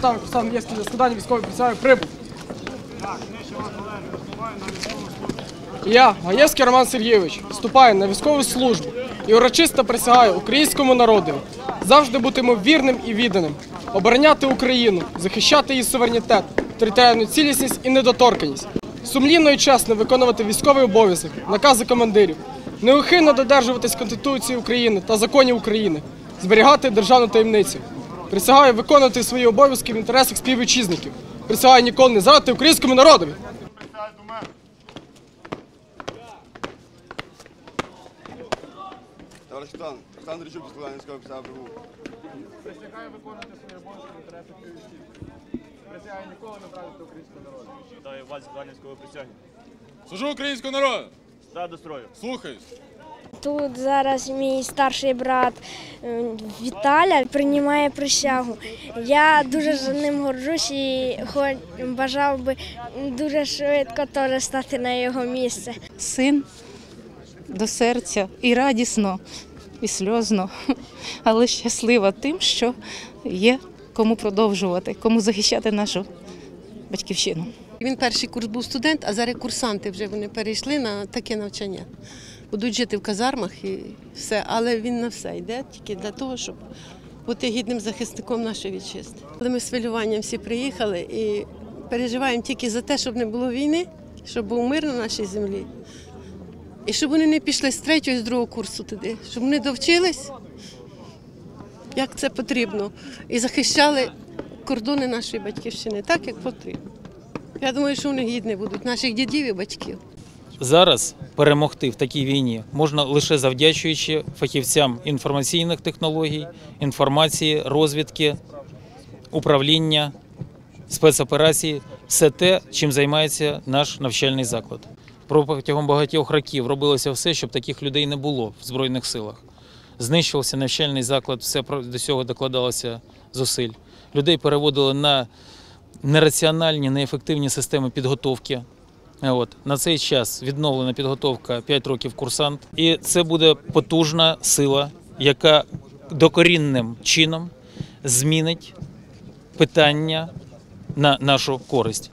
капітан Руслан Євський для складання військової присяги прибув. Я, Гаєвський Роман Сергійович, вступаю на військову службу і урочисто присягаю українському народу завжди бутиму вірним і відданим, обороняти Україну, захищати її суверенітет, територіальну цілісність і недоторканність, сумлінно і чесно виконувати військовий обов'язок, накази командирів, неухильно додержуватись Конституції України та законів України, зберігати державну таємницю. Присягаю виконувати свої обов'язки в інтересах співвітчизників. Присягаю ніколи не зрадити українському народові. Товариш капітан, Руслан Андрійчук, складання прибув. Присягаю виконувати свої обов'язки в інтересах співвітчизників. Присягаю ніколи не зрадити українського народу. Вас присяги. Служу українського народу! Та до строю. Слухаюсь! Тут зараз мій старший брат е, Віталя приймає присягу. Я дуже за ним горжусь і бажав би дуже швидко теж стати на його місце. син до серця і радісно, і сльозно, але щаслива тим, що є кому продовжувати, кому захищати нашу батьківщину. Він перший курс був студент, а зараз курсанти вже вони перейшли на таке навчання. Будуть жити в казармах і все, але він на все йде тільки для того, щоб бути гідним захисником нашої вітчизни. Але ми з хвилюванням всі приїхали і переживаємо тільки за те, щоб не було війни, щоб був мир на нашій землі. І щоб вони не пішли з третього з другого курсу туди, щоб вони довчились, як це потрібно, і захищали кордони нашої батьківщини так, як потрібно. Я думаю, що вони гідні будуть наших дідів і батьків. Зараз перемогти в такій війні можна лише завдячуючи фахівцям інформаційних технологій, інформації, розвідки, управління, спецоперацій, все те, чим займається наш навчальний заклад. Протягом багатьох років робилося все, щоб таких людей не було в Збройних силах. Знищувався навчальний заклад, все до цього докладалося зусиль. Людей переводили на нераціональні, неефективні системи підготовки. От на цей час відновлена підготовка 5 років курсант, і це буде потужна сила, яка докорінним чином змінить питання на нашу користь.